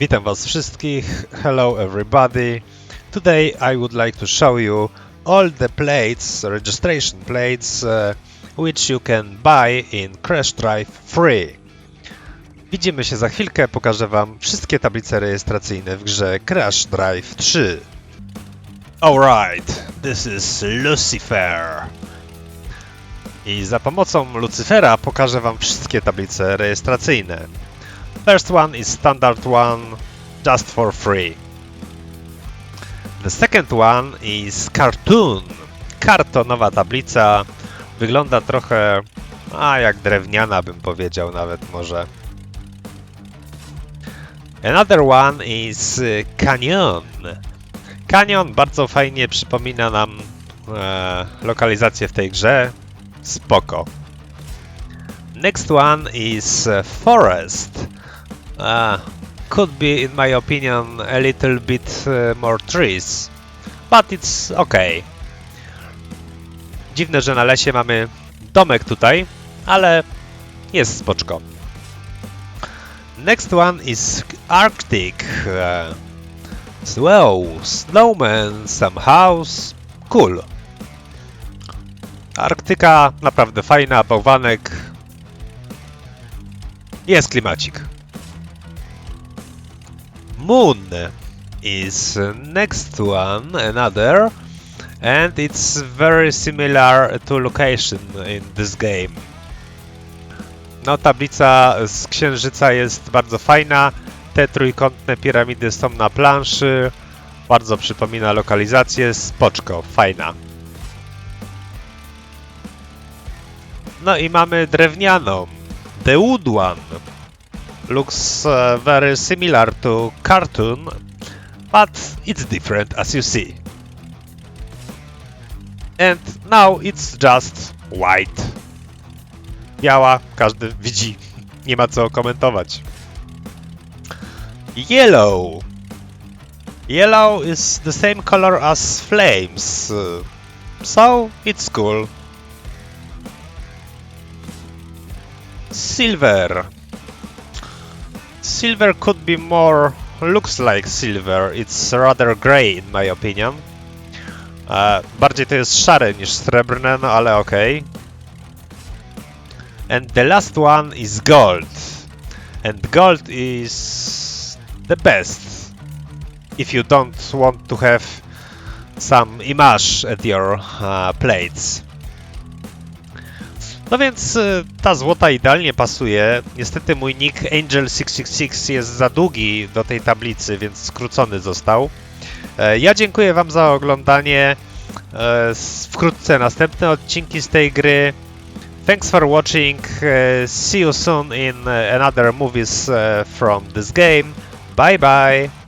Witam was wszystkich. Hello everybody. Today I would like to show you all the plates, registration plates, uh, which you can buy in Crash Drive free. Widzimy się za chwilkę, pokażę wam wszystkie tablice rejestracyjne w grze Crash Drive 3. Alright, this is Lucifer. I za pomocą Lucifera pokażę wam wszystkie tablice rejestracyjne. First one is standard one, just for free. The second one is cartoon. Kartonowa tablica. Wygląda trochę, a jak drewniana bym powiedział nawet może. Another one is y, Canyon. Canyon bardzo fajnie przypomina nam e, lokalizację w tej grze. Spoko. Next one is uh, Forest. Uh, could be, in my opinion, a little bit uh, more trees, but it's okay. Dziwne, że na lesie mamy domek tutaj, ale jest spoczko. Next one is Arctic. Uh, snowman, some house, cool. Arktyka naprawdę fajna, bałwanek. Jest klimacik. Moon is next one, another, and it's very similar to location in this game. No, tablica z księżyca jest bardzo fajna. Te trójkątne piramidy są na planszy. Bardzo przypomina lokalizację. Spoczko, fajna. No i mamy drewnianą. The Wood One. Looks uh, very similar to cartoon, but it's different as you see. And now it's just white. Biała, każdy widzi. Nie ma co komentować. Yellow. Yellow is the same color as flames. So it's cool. Silver. Silver could be more. Looks like silver. It's rather grey in my opinion. E, bardziej to jest szare niż srebrne, no ale okej. And the last one is gold. And gold is the best. If you don't want to have some image at your uh, plates. No więc y, ta złota idealnie pasuje. Niestety mój nick Angel666 jest za długi do tej tablicy, więc skrócony został. E, Ja dziękuję Wam za oglądanie. E, Wkrótce następne odcinki z tej gry. Thanks for watching. e, See you soon in another movies from this game. Bye bye.